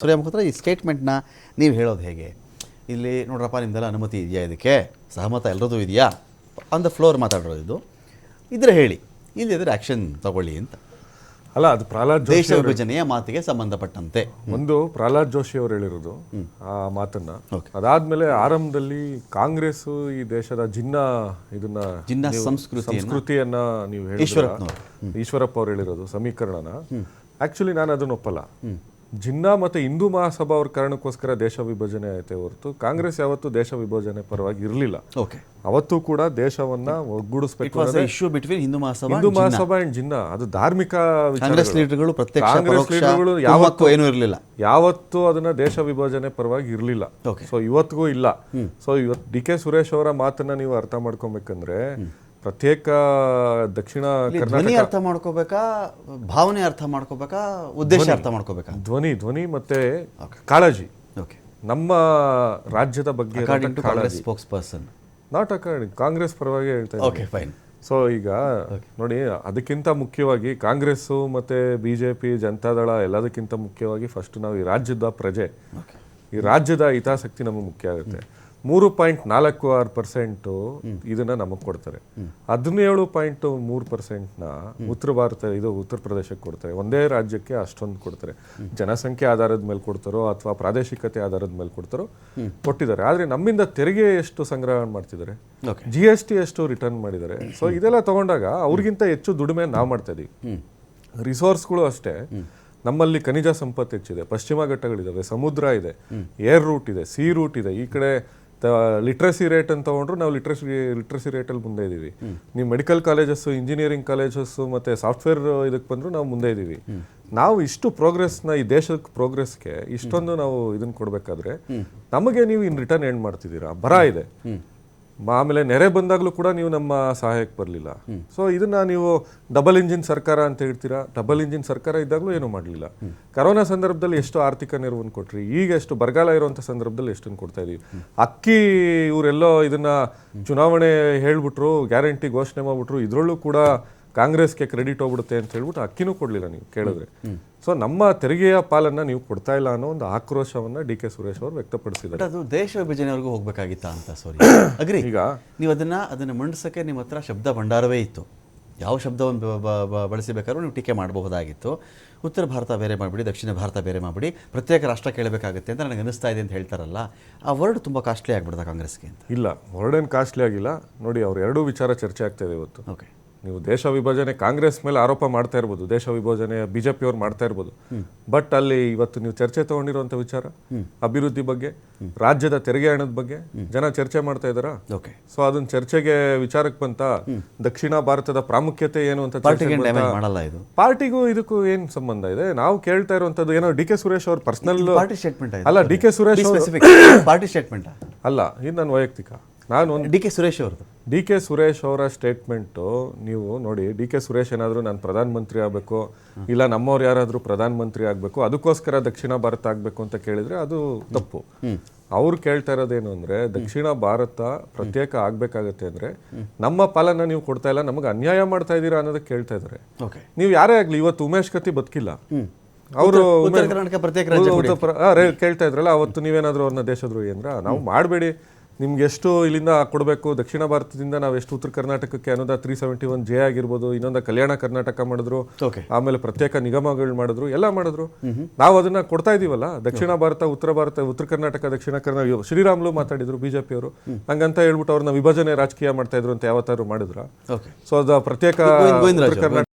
ಸೂರ್ಯ ಮುಖತ್ರ ಈ ಸ್ಟೇಟ್ಮೆಂಟ್ನ ನೀವು ಹೇಳೋದು ಹೇಗೆ? ಇಲ್ಲಿ ನೋಡ್ರಪ್ಪ ನಿಮ್ದೆಲ್ಲ ಅನುಮತಿ ಇದೆಯಾ ಇದಕ್ಕೆ? ಸಹಮತ ಎಲ್ಲರದು ಇದೆಯಾ? ಆನ್ ದ ಫ್ಲೋರ್ ಮಾತಾಡಿರೋದು ಇದು. ಇದ್ರೆ ಹೇಳಿ ಇಲ್ಲದಿದ್ರೆ ಆ್ಯಕ್ಷನ್ ತಗೊಳ್ಳಿ ಅಂತ. ಅಲ್ಲ ಅದು ಪ್ರಹ್ಲಾದ್ ಜೋಶಿ ದೇಶ ವಿಭಜನೆಯ ಮಾತಿಗೆ ಸಂಬಂಧಪಟ್ಟಂತೆ. ಒಂದು ಪ್ರಹ್ಲಾದ್ ಜೋಶಿ ಅವರು ಹೇಳಿರೋದು ಆ ಮಾತನ್ನ. ಅದಾದ್ಮೇಲೆ ಆರಂಭದಲ್ಲಿ ಕಾಂಗ್ರೆಸ್ ಈ ದೇಶದ ಜಿನ್ನ ಇದನ್ನ ಜಿನ್ನ ಸಂಸ್ಕೃತಿ ಸಂಸ್ಕೃತಿಯನ್ನ- ಸಂಸ್ಕೃತಿಯನ್ನ ನೀವು ಹೇಳಿದ್ರ ಈಶ್ವರಪ್ಪನವರು. ಈಶ್ವರಪ್ಪ ಅವ್ರು ಹೇಳಿರೋದು ಸಮೀಕರಣನ. ಆಕ್ಚುಲಿ ನಾನು ಅದನ್ನ ಒಪ್ಪಲ್ಲ. ಜಿನ್ನ ಮತ್ತೆ ಹಿಂದೂ ಮಹಾಸಭಾ ಅವ್ರ ಕಾರಣಕ್ಕೋಸ್ಕರ ದೇಶ ವಿಭಜನೆ ಆಯ್ತೆ ಹೊರತು ಕಾಂಗ್ರೆಸ್ ಯಾವತ್ತೂ ದೇಶ ವಿಭಜನೆ ಪರವಾಗಿ ಇರಲಿಲ್ಲ. ಓಕೆ ಅವತ್ತು ಕೂಡ ದೇಶವನ್ನ ಒಗ್ಗೂಡಿಸಬೇಕು issue between Hindu Mahasabha Hindu Mahasabha and Jinnah. ಅದು ಧಾರ್ಮಿಕ ಕಾಂಗ್ರೆಸ್. ಲೀಡರ್ಗಳು ಕಾಂಗ್ರೆಸ್ ಲೀಡರ್ಗಳು ಯಾವತ್ತೂ ಏನು ಇರಲಿಲ್ಲ. ಯಾವತ್ತೂ ಅದನ್ನ ದೇಶ ವಿಭಜನೆ ಪರವಾಗಿ ಇರಲಿಲ್ಲ. ಸೊ ಇವತ್ತಿಗೂ ಇಲ್ಲ. ಸೊ ಇವತ್ತು ಡಿ ಕೆ ಸುರೇಶ್ ಅವರ ಮಾತನ್ನ ನೀವು ಅರ್ಥ ಮಾಡ್ಕೊಬೇಕಂದ್ರೆ ಪ್ರತ್ಯೇಕ ದಕ್ಷಿಣ ಧ್ವನಿ ಕರ್ನಾಟಕ ಅರ್ಥ ಮಾಡ್ಕೋಬೇಕಾ ಭಾವನೆ ಅರ್ಥ ಮಾಡ್ಕೋಬೇಕಾ ಉದ್ದೇಶ ಅರ್ಥ ಮಾಡ್ಕೋಬೇಕಾ? ಧ್ವನಿ ಧ್ವನಿ ಮತ್ತೆ ಕಾಳಜಿ. ಓಕೆ ನಮ್ಮ ರಾಜ್ಯದ ಬಗ್ಗೆ spokesperson not according Congress ಪರವಾಗಿ ಹೇಳ್ತಾ. ಓಕೆ ಫೈನ್ ಸೊ ಈಗ ನೋಡಿ ಅದಕ್ಕಿಂತ ಮುಖ್ಯವಾಗಿ ಕಾಂಗ್ರೆಸ್ಸು ಮತ್ತೆ ಬಿಜೆಪಿ ಜನತಾದಳ ಎಲ್ಲದಕ್ಕಿಂತ ಮುಖ್ಯವಾಗಿ ಫಸ್ಟ್ ನಾವು ಈ ರಾಜ್ಯದ ಪ್ರಜೆ. ಈ ರಾಜ್ಯದ ಹಿತಾಸಕ್ತಿ ನಮಗೆ ಮುಖ್ಯ ಆಗುತ್ತೆ. ಮೂರು ಪಾಯಿಂಟ್ ನಾಲ್ಕು ಆರು ಪರ್ಸೆಂಟು ಇದನ್ನ ನಮಗೆ ಕೊಡ್ತಾರೆ. ಹದಿನೇಳು ಪಾಯಿಂಟ್ ಮೂರು ಪರ್ಸೆಂಟ್ನ ಉತ್ತರ ಭಾರತ ಇದು ಉತ್ತರ ಪ್ರದೇಶಕ್ಕೆ ಕೊಡ್ತಾರೆ. ಒಂದೇ ರಾಜ್ಯಕ್ಕೆ ಅಷ್ಟೊಂದು ಕೊಡ್ತಾರೆ. ಜನಸಂಖ್ಯೆ ಆಧಾರದ ಮೇಲೆ ಕೊಡ್ತಾರೋ ಅಥವಾ ಪ್ರಾದೇಶಿಕತೆ ಆಧಾರದ ಮೇಲೆ ಕೊಡ್ತಾರೋ ಕೊಟ್ಟಿದ್ದಾರೆ. ಆದರೆ ನಮ್ಮಿಂದ ತೆರಿಗೆ ಎಷ್ಟು ಸಂಗ್ರಹ ಮಾಡ್ತಿದ್ದಾರೆ? ಜಿ ಎಸ್ ಟಿ ಎಷ್ಟು ರಿಟರ್ನ್ ಮಾಡಿದ್ದಾರೆ? ಸೊ ಇದೆಲ್ಲ ತಗೊಂಡಾಗ ಅವ್ರಿಗಿಂತ ಹೆಚ್ಚು ದುಡಿಮೆ ನಾವು ಮಾಡ್ತಾ ಇದೀವಿ ರಿಸೋರ್ಸ್ಗಳು ಅಷ್ಟೇ. ನಮ್ಮಲ್ಲಿ ಖನಿಜ ಸಂಪತ್ತು ಹೆಚ್ಚಿದೆ. ಪಶ್ಚಿಮ ಘಟ್ಟಗಳಿದ್ದಾವೆ ಸಮುದ್ರ ಇದೆ. ಏರ್ ರೂಟ್ ಇದೆ. ಸಿ ರೂಟ್ ಇದೆ. ಈ ಕಡೆ ಲಿಟ್ರಸಿ ರೇಟ್ ಅಂತ ತಗೊಂಡ್ರು ನಾವು ಲಿಟ್ರಸಿ ಲಿಟ್ರಸಿ ರೇಟಲ್ಲಿ ಮುಂದೆ ಇದ್ದೀವಿ. ನೀವು ಮೆಡಿಕಲ್ ಕಾಲೇಜಸ್ ಇಂಜಿನಿಯರಿಂಗ್ ಕಾಲೇಜಸ್ ಮತ್ತೆ ಸಾಫ್ಟ್ವೇರ್ ಇದಕ್ಕೆ ಬಂದರೂ ನಾವು ಮುಂದೆ ಇದ್ದೀವಿ. ನಾವು ಇಷ್ಟು ಪ್ರೋಗ್ರೆಸ್ನ ಈ ದೇಶದ ಪ್ರೋಗ್ರೆಸ್ಗೆ ಇಷ್ಟೊಂದು ನಾವು ಇದನ್ನ ಕೊಡಬೇಕಾದ್ರೆ ನಮಗೆ ನೀವು ಇನ್ ರಿಟರ್ನ್ ಏನು ಮಾಡ್ತಿದ್ದೀರಾ? ಬರ ಇದೆ. ಆಮೇಲೆ ನೆರೆ ಬಂದಾಗಲೂ ಕೂಡ ನೀವು ನಮ್ಮ ಸಹಾಯಕ್ಕೆ ಬರಲಿಲ್ಲ. ಸೊ ಇದನ್ನ ನೀವು ಡಬಲ್ ಇಂಜಿನ್ ಸರ್ಕಾರ ಅಂತ ಹೇಳ್ತೀರಾ? ಡಬಲ್ ಇಂಜಿನ್ ಸರ್ಕಾರ ಇದ್ದಾಗಲೂ ಏನೂ ಮಾಡಲಿಲ್ಲ. ಕರೋನಾ ಸಂದರ್ಭದಲ್ಲಿ ಎಷ್ಟು ಆರ್ಥಿಕ ನೆರವನ್ನು ಕೊಟ್ರಿ? ಈಗ ಎಷ್ಟು ಬರಗಾಲ ಇರುವಂಥ ಸಂದರ್ಭದಲ್ಲಿ ಎಷ್ಟನ್ನು ಕೊಡ್ತಾ ಇದೀವಿ ಅಕ್ಕಿ ಇವರೆಲ್ಲೋ ಇದನ್ನ ಚುನಾವಣೆ ಹೇಳ್ಬಿಟ್ರು ಗ್ಯಾರಂಟಿ ಘೋಷಣೆ ಮಾಡ್ಬಿಟ್ರು ಇದರಲ್ಲೂ ಕೂಡ ಕಾಂಗ್ರೆಸ್ಗೆ ಕ್ರೆಡಿಟ್ ಹೋಗ್ಬಿಡುತ್ತೆ ಅಂತ ಹೇಳ್ಬಿಟ್ಟು ಅಕ್ಕಿನೂ ಕೊಡಲಿಲ್ಲ ನೀವು ಕೇಳಿದ್ರೆ. ಸೊ ನಮ್ಮ ತೆರಿಗೆಯ ಪಾಲನ್ನು ನೀವು ಕೊಡ್ತಾ ಇಲ್ಲ ಅನ್ನೋ ಒಂದು ಆಕ್ರೋಶವನ್ನ ಡಿ ಕೆ ಸುರೇಶ್ ಅವರು ವ್ಯಕ್ತಪಡಿಸಿದ್ದಾರೆ. ಅದು ದೇಶ ವಿಭಜನೆವರೆಗೂ ಹೋಗ್ಬೇಕಾಗಿತ್ತಾ ಅಂತ ಸಾರಿ ಅಗ್ರಿ. ಈಗ ನೀವು ಅದನ್ನ ಅದನ್ನು ಮಂಡಿಸೋಕ್ಕೆ ನಿಮ್ಮ ಹತ್ರ ಶಬ್ದ ಭಂಡಾರವೇ ಇತ್ತು. ಯಾವ ಶಬ್ದವನ್ನು ಬಳಸಬೇಕಾದ್ರೂ ನೀವು ಟೀಕೆ ಮಾಡಬಹುದಾಗಿತ್ತು. ಉತ್ತರ ಭಾರತ ಬೇರೆ ಮಾಡಿಬಿಡಿ ದಕ್ಷಿಣ ಭಾರತ ಬೇರೆ ಮಾಡಿಬಿಡಿ ಪ್ರತ್ಯೇಕ ರಾಷ್ಟ್ರ ಕೇಳಬೇಕಾಗುತ್ತೆ ಅಂತ ನನಗೆ ಅನಿಸ್ತಾ ಇದೆ ಅಂತ ಹೇಳ್ತಾರಲ್ಲ ಆ ವರ್ಡ್ ತುಂಬ ಕಾಸ್ಟ್ಲಿ ಆಗ್ಬಿಡ್ತಾ ಕಾಂಗ್ರೆಸ್ಗೆ ಅಂತ. ಇಲ್ಲ ವರ್ಡ್ ಏನು ಕಾಸ್ಟ್ಲಿ ಆಗಿಲ್ಲ. ನೋಡಿ ಅವ್ರು ಎರಡೂ ವಿಚಾರ ಚರ್ಚೆ ಆಗ್ತಾ ಇದೆ ಇವತ್ತು. ಓಕೆ ನೀವು ದೇಶ ವಿಭಜನೆ ಕಾಂಗ್ರೆಸ್ ಮೇಲೆ ಆರೋಪ ಮಾಡ್ತಾ ಇರ್ಬೋದು ದೇಶ ವಿಭಜನೆ ಬಿಜೆಪಿ ಅವ್ರು ಮಾಡ್ತಾ ಇರ್ಬೋದು. ಬಟ್ ಅಲ್ಲಿ ಇವತ್ತು ನೀವು ಚರ್ಚೆ ತಗೊಂಡಿರುವಂತ ವಿಚಾರ ಅಭಿವೃದ್ಧಿ ಬಗ್ಗೆ ರಾಜ್ಯದ ತೆರಿಗೆ ಹಣದ ಬಗ್ಗೆ ಜನ ಚರ್ಚೆ ಮಾಡ್ತಾ ಇದಾರ ಸೊ ಅದನ್ನ ಚರ್ಚೆಗೆ ವಿಚಾರಕ್ಕೆ ಬಂತ ದಕ್ಷಿಣ ಭಾರತದ ಪ್ರಾಮುಖ್ಯತೆ ಏನು ಅಂತ ಪಾರ್ಟಿಗೆ ಇದಕ್ಕೂ ಏನ್ ಸಂಬಂಧ ಇದೆ? ನಾವು ಕೇಳ್ತಾ ಇರುವಂತದ್ದು ಏನೋ ಡಿ ಕೆ ಸುರೇಶ್ ಅವ್ರ ಪರ್ಸನಲ್ ಪಾರ್ಟಿ ಸ್ಟೇಟ್ಮೆಂಟ್ ಅಲ್ಲ D K Suresh party statement ಅಲ್ಲ ಇದು ನನ್ನ ವೈಯಕ್ತಿಕ. ನಾನು ಡಿ ಕೆ ಸುರೇಶ್ ಅವ್ರದ್ದು. ಡಿ ಕೆ ಸುರೇಶ್ ಅವರ ಸ್ಟೇಟ್ಮೆಂಟು ನೀವು ನೋಡಿ ಡಿ ಕೆ ಸುರೇಶ್ ಏನಾದರೂ ನಾನು ಪ್ರಧಾನಮಂತ್ರಿ ಆಗಬೇಕು ಇಲ್ಲ ನಮ್ಮವ್ರು ಯಾರಾದರೂ ಪ್ರಧಾನಮಂತ್ರಿ ಆಗಬೇಕು ಅದಕ್ಕೋಸ್ಕರ ದಕ್ಷಿಣ ಭಾರತ ಆಗಬೇಕು ಅಂತ ಕೇಳಿದರೆ ಅದು ತಪ್ಪು. ಅವ್ರು ಕೇಳ್ತಾ ಇರೋದೇನು ಅಂದ್ರೆ ದಕ್ಷಿಣ ಭಾರತ ಪ್ರತ್ಯೇಕ ಆಗಬೇಕಾಗತ್ತೆ ಅಂದ್ರೆ ನಮ್ಮ ಪಾಲನ್ನ ನೀವು ಕೊಡ್ತಾ ಇಲ್ಲ ನಮಗೆ ಅನ್ಯಾಯ ಮಾಡ್ತಾ ಇದ್ದೀರಾ ಅನ್ನೋದಕ್ಕೆ ಕೇಳ್ತಾ ಇದ್ದಾರೆ. ನೀವು ಯಾರೇ ಆಗಲಿ ಇವತ್ತು ಉಮೇಶ್ ಕತ್ತಿ ಬದುಕಿಲ್ಲ. ಅವರು ಕೇಳ್ತಾ ಇದ್ರಲ್ಲ ಅವತ್ತು ನೀವೇನಾದರೂ ಅವ್ರನ್ನ ದೇಶದ್ರೋಹಿ ಅಂದ್ರ? ನಾವು ಮಾಡಬೇಡಿ. ನಿಮ್ಗೆ ಎಷ್ಟು ಇಲ್ಲಿಂದ ಕೊಡಬೇಕು? ದಕ್ಷಿಣ ಭಾರತದಿಂದ ನಾವು ಎಷ್ಟು ಉತ್ತರ ಕರ್ನಾಟಕಕ್ಕೆ ಅನ್ನೋದ ತ್ರೀ ಸೆವೆಂಟಿ ಒನ್ ಜೆ ಆಗಿರ್ಬೋದು ಇನ್ನೊಂದು ಕಲ್ಯಾಣ ಕರ್ನಾಟಕ ಮಾಡಿದ್ರು ಆಮೇಲೆ ಪ್ರತ್ಯೇಕ ನಿಗಮಗಳು ಮಾಡಿದ್ರು ಎಲ್ಲ ಮಾಡಿದ್ರು. ನಾವು ಅದನ್ನ ಕೊಡ್ತಾ ಇದೀವಲ್ಲ? ದಕ್ಷಿಣ ಭಾರತ ಉತ್ತರ ಭಾರತ ಉತ್ತರ ಕರ್ನಾಟಕ ದಕ್ಷಿಣ ಕರ್ನಾಟಕ ಶ್ರೀರಾಮ್ಲು ಮಾತಾಡಿದ್ರು ಬಿಜೆಪಿ ಅವರು. ಹಂಗಂತ ಹೇಳ್ಬಿಟ್ಟು ಅವ್ರನ್ನ ವಿಭಜನೆ ರಾಜಕೀಯ ಮಾಡ್ತಾ ಇದ್ರು ಅಂತ ಯಾವತ್ತಾರು ಮಾಡಿದ್ರ? ಸೊ ಅದ ಪ್ರತ್ಯೇಕ ಉತ್ತರ ಕರ್ನಾಟಕ